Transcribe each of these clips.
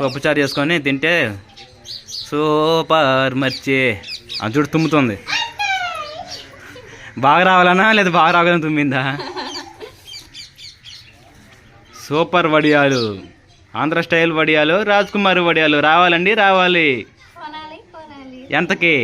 పప్పుచారు చేసుకొని తింటే సూపర్ మర్చి. అది చూడు తుమ్ముతుంది. బాగా రావాలనా లేదా బాగా రావాలని తుమ్మిందా? సూపర్ వడియాలు. ఆంధ్ర స్టైల్ వడియాలు రాజ్ కుమార్ వడియాలు. రావాలండి రావాలి. ఎంతకి?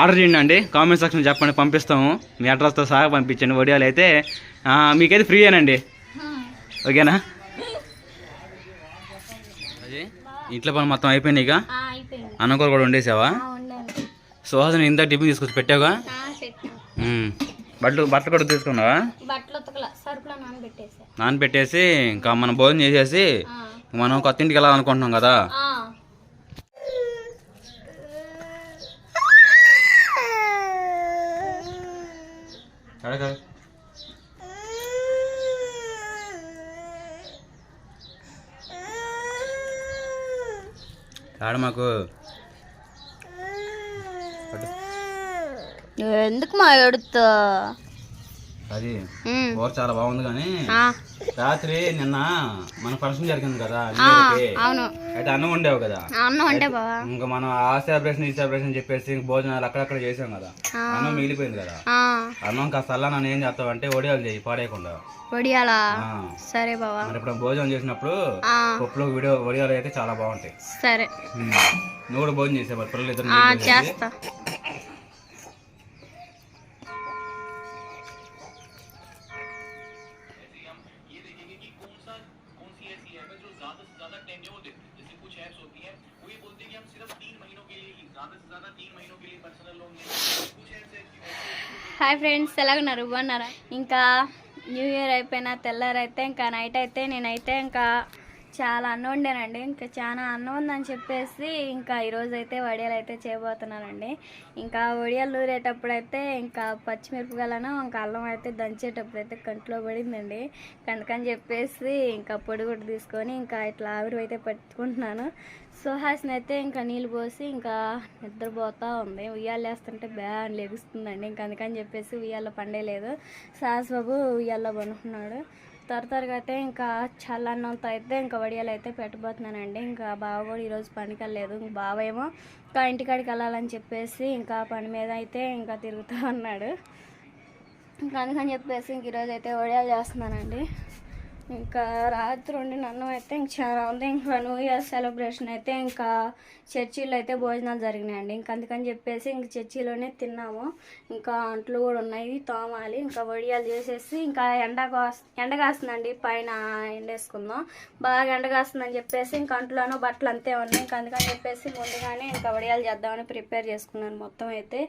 ఆర్డర్ చేయండి అండి. కామెంట్ సెక్షన్ చెప్పండి పంపిస్తాము. మీ అడ్రస్తో సహా పంపించండి వడియాలు అయితే. మీకైతే ఫ్రీయేనండి. ఓకేనా అది ఇంట్లో పని మొత్తం అయిపోయినాయి ఇక? ఆ, అయిపోయింది. అన్నం కూర కూడా వండేసావా? సుహాసిని ఇంత టిఫిన్ తీసుకొచ్చి పెట్టావుగా. బట్టలు బట్టలు కూడా తీసుకున్నావా నానబెట్టేసా. ఇంకా మనం భోజనం చేసేసి. మనం కొత్త ఇంటికి వెళ్ళాలనుకుంటున్నాం కదా? ఆ. ఆడ మాకు ఎందుకు మా ఎడుతో అది కూర చాలా బాగుంది కానీ రాత్రి నిన్న మన ఫంక్షన్ జరిగింది కదా. అవును. అయితే అన్నం ఉండేవు కదా? అన్నం అంటే బావా. ఇంకా మనం ఆ సెలబ్రేషన్ ఈ సెలబ్రేషన్ చెప్పేసి ఇంక భోజనాలు అక్కడక్కడ చేసాం కదా. అన్నం మిగిలిపోయింది కదా? అన్నం కాస్త అల్లా నన్ను ఏం చేస్తావు అంటే వడియాలు చేయి పాడేయకుండా. వడియాలా ఆ. సరే బావా. మరి ఇప్పుడు భోజనం చేసినప్పుడు పప్పులో వీడియో వడియాలు అయితే చాలా బాగుంటాయి. సరే. నువ్వు కూడా భోజనం చేసే మరి పిల్లలు ఇద్దరు ఆ, చేస్తా హాయ్ ఫ్రెండ్స్ ఎలాగున్నారు? బాగున్నారా? ఇంకా న్యూ ఇయర్ అయిపోయిన తెల్లారైతే ఇంకా నైట్ అయితే నేనైతే ఇంకా చాలా అన్నం వండానండి ఇంకా చాలా అన్నం ఉందని చెప్పేసి ఇంకా ఈరోజు అయితే వడియాలు అయితే చేయబోతున్నానండి. ఇంకా వడియాలు నూరేటప్పుడు అయితే ఇంకా పచ్చిమిరపకాయలను ఇంకా అల్లం అయితే దంచేటప్పుడు అయితే కంట్లో పడిందండి. అందుకని చెప్పేసి ఇంకా పొడి కూడా తీసుకొని ఇంకా ఇట్లా ఆవిరి అయితే పెట్టుకుంటున్నాను. సుహాస్ని అయితే ఇంకా నీళ్ళు పోసి ఇంకా నిద్రపోతూ ఉంది. ఉయ్యాలు వేస్తుంటే బ్యా అని లెగుస్తుందండి. ఇంకా అందుకని చెప్పేసి ఉయ్యాల పండేయలేదు సాహస్ బాబు ఉయ్యాల్లో పనుకున్నాడు తరతరగా అయితే ఇంకా చల్లన్నంత అయితే ఇంకా వడియాలు అయితే పెట్టబోతున్నానండి. ఇంకా బావ కూడా ఈరోజు పనికి వెళ్ళలేదు. ఇంక బావ ఏమో ఇంకా ఇంటికాడికి వెళ్ళాలని చెప్పేసి ఇంకా పని మీద అయితే ఇంకా తిరుగుతూ ఉన్నాడు. ఇంకా అందుకని చెప్పేసి ఇంక ఈరోజు అయితే వడియాలు చేస్తున్నానండి. ఇంకా రాత్రి ఉండి అన్నం అయితే ఇంక చాలా ఉంది. ఇంకా న్యూ ఇయర్ సెలబ్రేషన్ అయితే ఇంకా చర్చిలో అయితే భోజనాలు జరిగినాయండి. ఇంకా అందుకని చెప్పేసి ఇంక చర్చిలోనే తిన్నాము. ఇంకా అంట్లు కూడా ఉన్నాయి తోమాలి ఇంకా వడియాలు చేసేసి ఇంకా ఎండ కాస్ ఎండ కాస్తుందండి. పైన ఎండేసుకుందాం. బాగా ఎండ కాస్తుందని చెప్పేసి ఇంకా అంట్లోనూ బట్టలు అంతే ఉన్నాయి. ఇంకా అందుకని చెప్పేసి ముందుగానే ఇంకా వడియాలు చేద్దామని ప్రిపేర్ చేసుకున్నాను మొత్తం అయితే.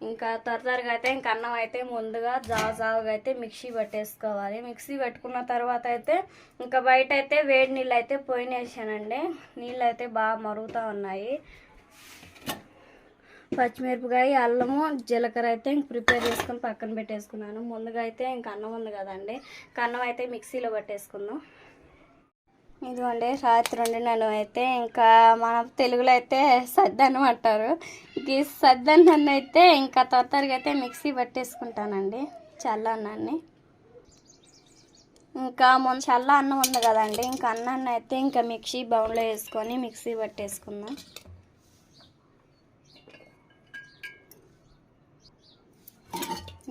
ఇంకా త్వర త్వరగా అయితే ఇంకా అన్నం అయితే ముందుగా జావ జావగా అయితే మిక్సీ పట్టేసుకోవాలి. మిక్సీ పెట్టుకున్న తర్వాత అయితే ఇంకా బయట అయితే వేడి నీళ్ళు అయితే పోయినేసానండి. నీళ్ళు అయితే బాగా మరుగుతూ ఉన్నాయి. పచ్చిమిరపకాయ అల్లము జీలకర్ర అయితే ఇంక ప్రిపేర్ చేసుకొని పక్కన పెట్టేసుకున్నాను. ముందుగా అయితే ఇంక అన్నం ఉంది కదండి. ఇంక అన్నం అయితే మిక్సీలో పట్టేసుకుందాం. ఇదిగోండి రాత్రి వండినాను అయితే ఇంకా మన తెలుగులో అయితే సద్దన్నం అంటారు. ఈ సద్దన్నాన్ని అయితే ఇంకా తొందరగా అయితే మిక్సీ పట్టేసుకుంటానండి చల్ల అన్నాన్ని ఇంకా మొన్న చల్ల అన్నం ఉంది కదండి ఇంకా అన్నాన్ని అయితే ఇంకా మిక్సీ బౌన్లో వేసుకొని మిక్సీ పట్టేసుకుందాం.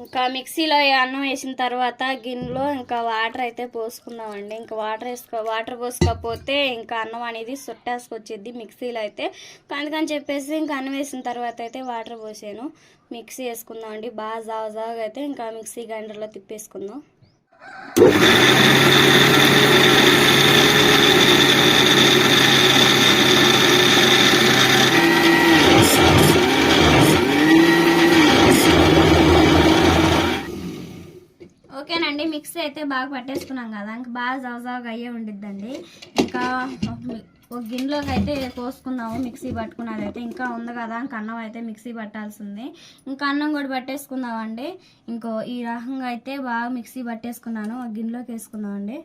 ఇంకా మిక్సీలో అన్నం వేసిన తర్వాత గిన్నెలో ఇంకా వాటర్ అయితే పోసుకుందామండి. ఇంకా వాటర్ వేసుకో వాటర్ పోసుకోకపోతే ఇంకా అన్నం అనేది సుట్టేసుకొచ్చేది మిక్సీలో అయితే. అందుకని చెప్పేసి ఇంకా అన్నం వేసిన తర్వాత అయితే వాటర్ పోసాను. మిక్సీ వేసుకుందామండి. బాగా జావజావగా అయితే ఇంకా మిక్సీ గ్రైండర్లో తిప్పేసుకుందాం. ఓకేనండి మిక్సీ అయితే బాగా పట్టేసుకున్నాం కదా. ఇంకా బాగా జవజాగా అయ్యే ఉండిద్దండి. ఇంకా ఒక గిన్నెలోకి అయితే పోసుకుందాము మిక్సీ పట్టుకున్నది అయితే. ఇంకా ఉంది కదా ఇంకా అన్నం అయితే మిక్సీ పట్టాల్సింది. ఇంకా అన్నం కూడా పట్టేసుకుందామండి. ఇంకో ఈ రకంగా అయితే బాగా మిక్సీ పట్టేసుకున్నాను ఒక గిన్నెలోకి వేసుకుందామండి.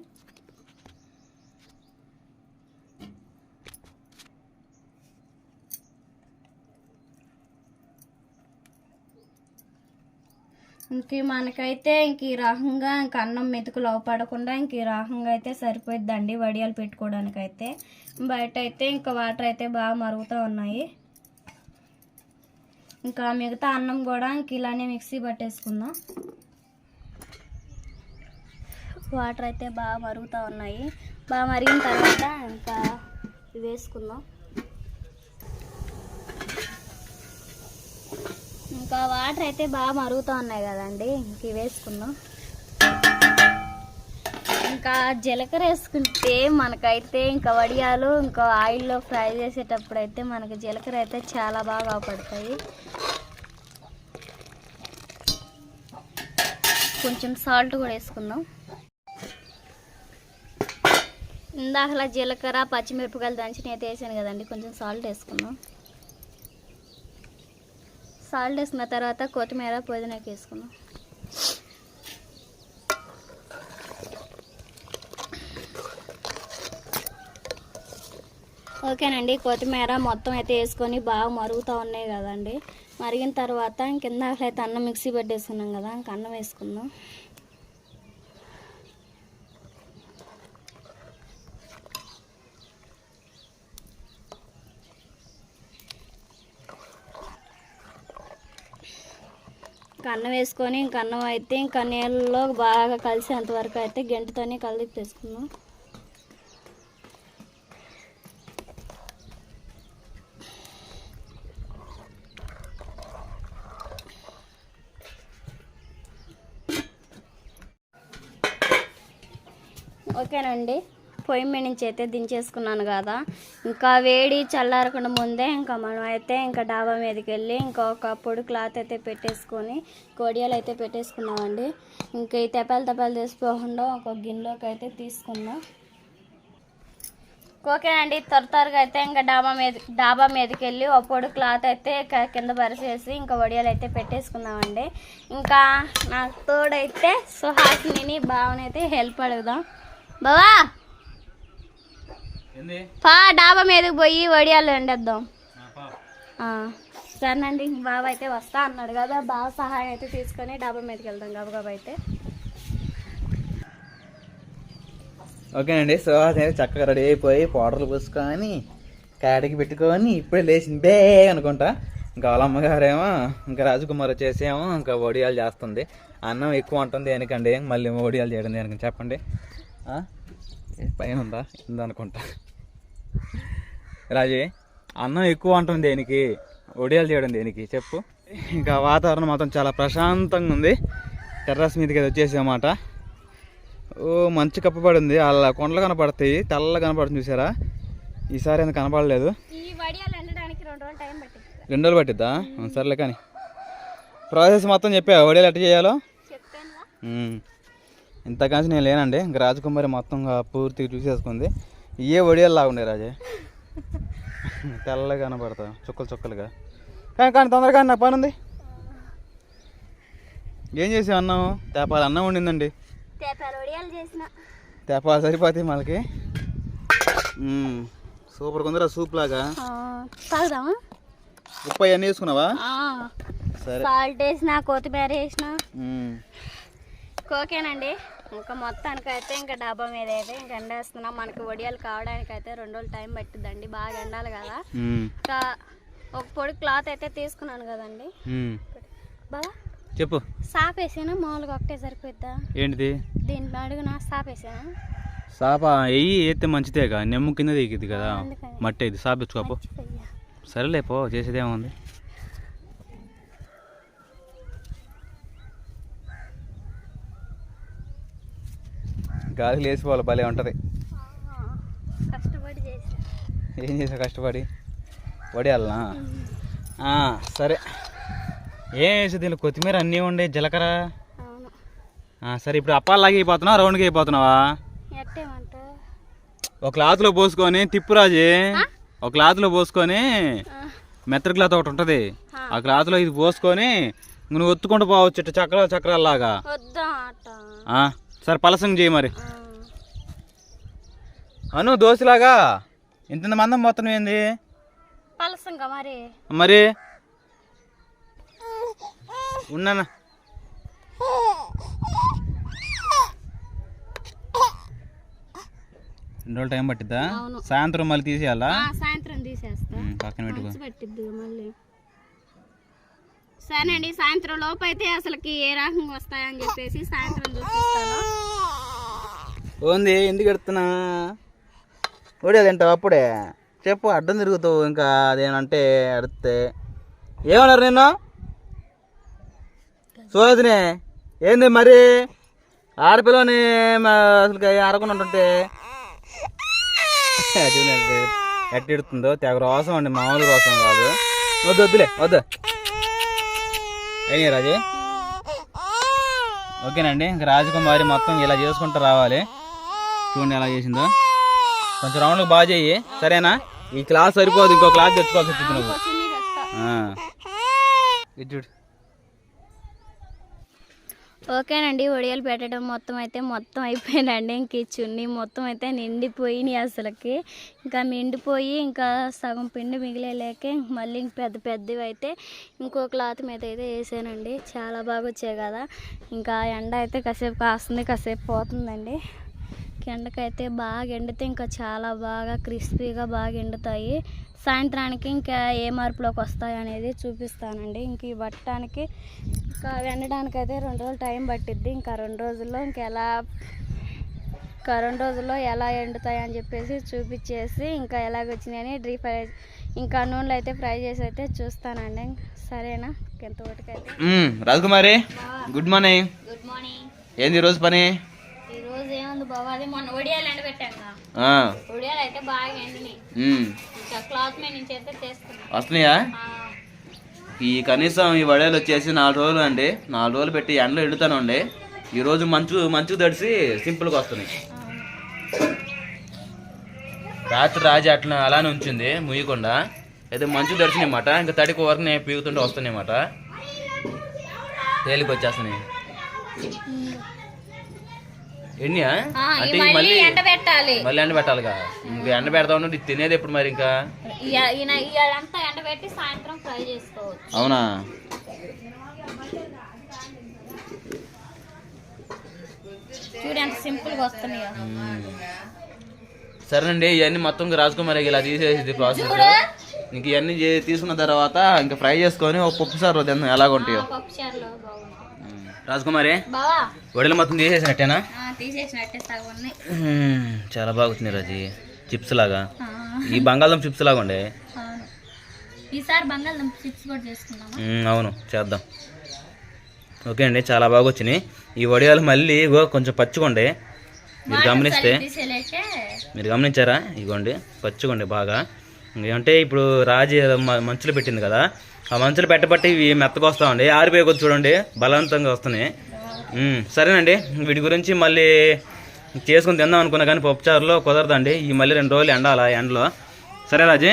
ఇంక మనకైతే ఇంక ఈ రకంగా ఇంక అన్నం మెతుకులు లోపడకుండా ఇంక ఈ రకంగా అయితే సరిపోయిద్దండి వడియాలు పెట్టుకోవడానికి అయితే బయట అయితే ఇంకా వాటర్ అయితే బాగా మరుగుతూ ఉన్నాయి. ఇంకా మిగతా అన్నం కూడా ఇంక ఇలానే మిక్సీ పట్టేసుకుందాం. వాటర్ అయితే బాగా మరుగుతూ ఉన్నాయి. బాగా మరిగిన తర్వాత ఇంకా వేసుకుందాం. ఇంకా వాటర్ అయితే బాగా మరుగుతూ ఉన్నాయి కదండి. ఇంక వేసుకుందాం. ఇంకా జీలకర్ర వేసుకుంటే మనకైతే ఇంకా వడియాలు ఇంకా ఆయిల్లో ఫ్రై చేసేటప్పుడు అయితే మనకి జీలకర్ర అయితే చాలా బాగా పడతాయి కొంచెం సాల్ట్ కూడా వేసుకుందాం. ఇందాకలా జీలకర్ర పచ్చిమిరపకాయలు దంచి నేను వేసాను కదండి. కొంచెం సాల్ట్ వేసుకుందాం. సాల్ట్ వేసుకున్న తర్వాత కొత్తిమీర పుదీనాకి వేసుకున్నాం ఓకేనండి కొత్తిమీర మొత్తం అయితే వేసుకొని బాగా మరుగుతూ ఉన్నాయి కదండి. మరిగిన తర్వాత కింద అయితే అన్నం మిక్సీ పెట్టేసుకున్నాం కదా ఇంక అన్నం వేసుకుందాం. కన్నం వేసుకొని ఇంక అన్నం అయితే ఇంక నీళ్ళలో బాగా కలిసేంత వరకు అయితే గంటతోనే కలిపి తెచ్చుకున్నాం ఓకేనండి. పొయ్యి మీద నుంచి అయితే దించేసుకున్నాను కదా. ఇంకా వేడి చల్లారకుండా ముందే ఇంకా మనం అయితే ఇంకా డాబా మీదకి వెళ్ళి ఇంకా ఒక పొడి క్లాత్ అయితే పెట్టేసుకొని కొడియాలు అయితే పెట్టేసుకున్నామండి. ఇంకా ఈ తెపాలు తెపాలు తీసిపోకుండా ఒక గిన్నెలోకి అయితే తీసుకుందాం ఓకేనండి త్వర త్వరగా అయితే ఇంకా డాబా మీద డాబా మీదకి వెళ్ళి ఒక పొడి క్లాత్ అయితే కింద పరిచేసి ఇంకా వడియాలు అయితే పెట్టేసుకున్నామండి ఇంకా నాకు తోడైతే సుహాసిని బావనైతే హెల్ప్ అడుగుదాం. బావా! పా డాబా మీదకి పోయి వడియాలు వండేద్దాం. ఆ, సరేనండి బావ అయితే వస్తా అన్నాడు కదా బావ సహాయం అయితే తీసుకొని డాబా మీదకి వెళ్దాం గబగబా అయితే. ఓకేనండి సో అదే చక్కగా రెడీ అయిపోయి పౌడర్లు పూసుకొని కాడికి పెట్టుకొని ఇప్పుడే లేచింది. బే అనుకుంటా. ఇంకా వాళ్ళ అమ్మగారేమో ఇంకా రాజకుమార్ వచ్చేసేమో ఇంకా వడియాలు చేస్తుంది. అన్నం ఎక్కువ ఉంటుంది దేనికండి? మళ్ళీ వడియాలు చేయడం దేనికని చెప్పండి. పైన ఉందా ఉందనుకుంటా రాజీ అన్నం ఎక్కువ ఉంటుంది దేనికి? వడియాలు చేయడం దేనికి? చెప్పు. ఇంకా వాతావరణం మాత్రం చాలా ప్రశాంతంగా ఉంది. టెర్రస్ మీదకి అది వచ్చేసామాట ఓ మంచి కప్పబడి ఉంది అలా కొండలు కనపడతాయి. తెల్ల కనపడుతుంది చూసారా? ఈసారి ఎందుకు కనపడలేదు? రెండు రోజులు పట్టిద్దా? సర్లే కానీ. ప్రాసెస్ మొత్తం చెప్పా వడియాలు ఎట్ట చేయాలో. ఇంతకాంచి నేను లేనండి. ఇంకా రాజకుమారి మొత్తం పూర్తిగా చూసేసుకుంది. ఏ వడియాలు లాగుండే రాజే? తెల్లగా కనపడతా చుక్కలు చుక్కలుగా. కానీ కానీ తొందరగా నాకు పని ఉంది ఏం చేసావు అన్నం తేపాలి అన్నం ఉండిందండి తేపాలు సరిపోతాయి మనకి. సూపర్ కొందరా సూప్ లాగా. ఆ, తాగుదామా? ఉప్పు అవన్నీ వేసుకున్నావా? సరే. సాల్ట్ వేసిన కొత్తిమీర వేసిన. మ్మ్. ఓకేనండి ఇంకా మొత్తానికి అయితే ఇంకా డబ్బా మీద అయితే ఇంకా ఎండేస్తున్నాం. మనకి వడియాలు కావడానికి అయితే రెండు రోజులు టైం పట్టిద్దండి. బాగా ఎండాలి కదా. ఇంకా ఒక పొడి క్లాత్ అయితే తీసుకున్నాను కదండి. బాబా చెప్పు. సాప్ వేసానా మామూలుగా ఒకటే సరిపోద్దా ఏంటిది? దీని అడుగున? సాప్ వేసానా సాప వెయ్యి ఎత్తే మంచిదేగా. నెమ్ము కింద దిగుద్ది కదా. మట్టి ఇది సాపించుకోపో మర్చిపోయా. సరేలే పో. చేసేదేముంది? గాలి లేచిపోవాలి భలే ఉంటుంది. ఏం చేసా కష్టపడి? వడియాలనా? ఆ, సరే. ఏం వేసి దీనిలో? కొత్తిమీర అన్నీ ఉండే జీలకర్ర? సరే ఇప్పుడు అప్పాలాగా అయిపోతున్నావా? రౌండ్కి అయిపోతున్నావా? ఒక క్లాత్లో పోసుకొని తిప్పురాజే ఒక క్లాత్లో పోసుకొని మెత్తడి క్లాత్ ఒకటి ఉంటుంది. ఆ. క్లాత్లో ఇది పోసుకొని నువ్వు ఒత్తుకుంటూ పోవచ్చు చక్రాలు అట్ట ఆ, సార్ పలసం చేయి మరి. అను దోశలాగా? ఇంత మందం మొత్తం ఏంది? మరి. మరి? ఉన్నానా? రెండు రోజులు టైం పట్టిద్దా? సాయంత్రం మళ్ళీ తీసేయాలా? సాయంత్రం తీసేస్తా. పక్కన పెట్టుకో. పట్టిద్ది మళ్ళీ. సరేనండి సాయంత్రం లోపు అయితే అసలుకి ఏ రకంగా వస్తాయని చెప్పేసి సాయంత్రం చూపిస్తాను. ఓంది ఎందుకు ఎడుతున్నా? ఓడేది తింటావు అప్పుడే? చెప్పు అడ్డం తిరుగుతావు ఇంకా అదేనంటే అడితే ఏమన్నారు నిన్ను? సోదనే ఏంది మరి? ఆడపిల్లని అసలు అరకుండా ఉంటుంటే. చూడండి ఎట్టి ఎడుతుందో తెగ రోసం అండి మామూలు రోసం కాదు. వద్దు వద్దులే వద్దు. అయినాయి రాజే. ఓకేనండి ఇంకా రాజకుమారి మొత్తం ఇలా చేసుకుంటూ రావాలి. చూడండి ఎలా చేసిందో. కొంచెం రౌండ్కి బాగా చెయ్యి సరేనా? ఈ క్లాస్ సరిపోదు ఇంకో క్లాస్ తెచ్చుకోవాల్సి వచ్చింది నువ్వు. ఇది చూడు. ఓకేనండి వడియాలు పెట్టడం మొత్తం అయితే మొత్తం అయిపోయినండి ఇంక ఈ చున్నీ మొత్తం అయితే నిండిపోయినాయి అసలుకి. ఇంకా నిండిపోయి ఇంకా సగం పిండి మిగిలేక ఇంక మళ్ళీ ఇంక పెద్ద పెద్దవి అయితే ఇంకో క్లాత్ మీద అయితే వేసానండి. చాలా బాగా వచ్చాయి కదా. ఇంకా ఎండ అయితే కాసేపు కాస్తుంది కాసేపు పోతుందండి. ఎండకైతే బాగా ఎండితే ఇంకా చాలా బాగా క్రిస్పీగా బాగా ఎండుతాయి. సాయంత్రానికి ఇంకా ఏ మార్పులోకి వస్తాయి అనేది చూపిస్తానండి. ఇంక ఈ పట్టడానికి ఇంకా ఎండడానికి అయితే రెండు రోజులు టైం పట్టిద్ది. ఇంకా రెండు రోజుల్లో ఇంకా ఎలా ఇంకా రెండు రోజుల్లో ఎలా ఎండుతాయి అని చెప్పేసి చూపించేసి ఇంకా ఎలాగ వచ్చినాయని డీ ఫ్రై ఇంకా నూనెలో అయితే ఫ్రై చేసి అయితే చూస్తానండి. సరేనా? ఎంతవరకైతే మ్మ్, Rajakumari good morning. Good morning. ఏంది ఈరోజు పని? ఈరోజు ఏముంది బాబా. అదే మొన్న ఒడియాలు ఎండబెట్టాక ఆ, ఒడియాలు అయితే బాగా ఎండినాయి. మ్మ్. ఇంకా క్లాత్ మీద నుంచి అయితే తెస్తున్నాం. వస్తున్నాయా? ఈ కనీసం ఈ వడేలు వచ్చేసి నాలుగు రోజులు అండి. నాలుగు రోజులు పెట్టి ఎండలో ఎండుతానండి ఈ రోజు మంచు మంచు తడిసి సింపుల్గా వస్తున్నాయి. రాత్రి రాజు అట్లా అలానే ఉంచింది ముయ్యకుండా. అయితే మంచు తడిచినాయన్నమాట ఇంకా తడికి వరకు పీగుతుంటే వస్తున్నాయన్నమాట. తేలికి వచ్చేస్తున్నాయి ఎన్నియా? ఆ, అంటే మళ్ళీ మళ్ళీ ఎండబెట్టాలి మళ్ళీ ఎండ పెట్టాలిగా. ఇంకా ఎండ పెడతా ఉన్నది ఇది తినేది ఎప్పుడు మరి ఇంకా? ఇదంతా ఎండబెట్టి సాయంత్రం ఫ్రై చేసుకోవచ్చు. అవునా? సింపుల్గా వస్తున్నాయో. సరేనండి ఇవన్నీ మొత్తం రాజకుమారి ఇలా తీసేసి ప్రాసెస్ ఇంక ఇవన్నీ తీసుకున్న తర్వాత ఇంకా ఫ్రై చేసుకొని ఒక పప్పు సార్ తిందాం. ఎలాగ ఉంటాయో పప్పు చారులో బాగుంటాయి మ్మ్. రాజకుమారి వడిలు మొత్తం తీసేసినట్టేనా. చాలా బాగుంది రాజీ. చిప్స్ లాగా. ఈ బంగాళదుంప చిప్స్ లాగా ఉండే. అవును. ఈసారి బంగాళదుంప చిప్స్ కూడా చేసుకుందామా? మ్మ్, అవును చేద్దాం. ఓకే అండి చాలా బాగా వచ్చినాయి. ఈ వడియాలు మళ్ళీ ఇగో కొంచెం పచ్చిగుండే మీరు గమనిస్తే మీరు గమనించారా? ఇగోండి పచ్చిగుండే బాగా. ఏమంటే ఇప్పుడు రాజీ మంచులు పెట్టింది కదా ఆ మంచులు పెట్టబట్టి ఇవి మెత్తగా వస్తామండి ఆరిపోయి కొద్ది చూడండి. బలవంతంగా వస్తున్నాయి. సరేనండి. వీటి గురించి మళ్ళీ చేసుకుని తిందాం అనుకున్నా కానీ పప్పుచారులో కుదరదండి. ఈ మళ్ళీ రెండు రోజులు ఎండాలా ఎండలో. సరే రాజీ.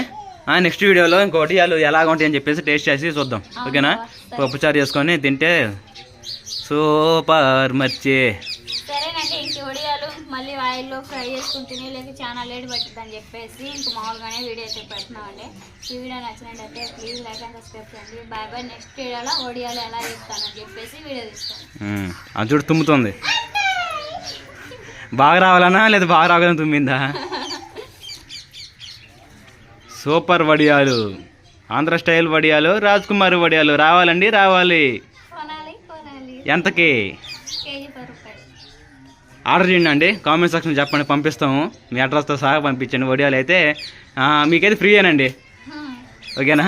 నెక్స్ట్ వీడియోలో ఇంకోటి వాళ్ళు ఎలాగ ఉంటాయి అని చెప్పేసి టేస్ట్ చేసి చూద్దాం. ఓకేనా? పప్పుచారు చేసుకొని తింటే సూపర్ మర్చి. మళ్ళీ ఆయిల్లో ఫ్రై చేసుకుని తినేలేక చాలా లేట్ పట్టింది అని చెప్పేసి ఇంక మామూలుగానే వీడియో అయితే పెడుతున్నామండి. ఈ వీడియో నచ్చినట్టయితే ప్లీజ్ లైక్ అండ్ సబ్స్క్రైబ్ చేయండి. బాయ్ బాయ్ నెక్స్ట్ వీడియోలో వడియాలు ఎలా చేస్తానని చెప్పేసి వీడియో తీస్తాను. అది చూడు తుమ్ముతుంది. బాగా రావాలనా? లేదా బాగా రావాలని తుమ్మిందా? సూపర్ వడియాలు. ఆంధ్ర స్టైల్ వడియాలు రాజ్ కుమార్ వడియాలు. రావాలండి రావాలి. ఎంతకి? ఆర్డర్ చేయండి అండి. కామెంట్ సెక్షన్ చెప్పండి పంపిస్తాము. మీ అడ్రస్తో సహా పంపించండి. వడియాలు అయితే మీకైతే ఫ్రీ అనండి హ్మ్. ఓకేనా?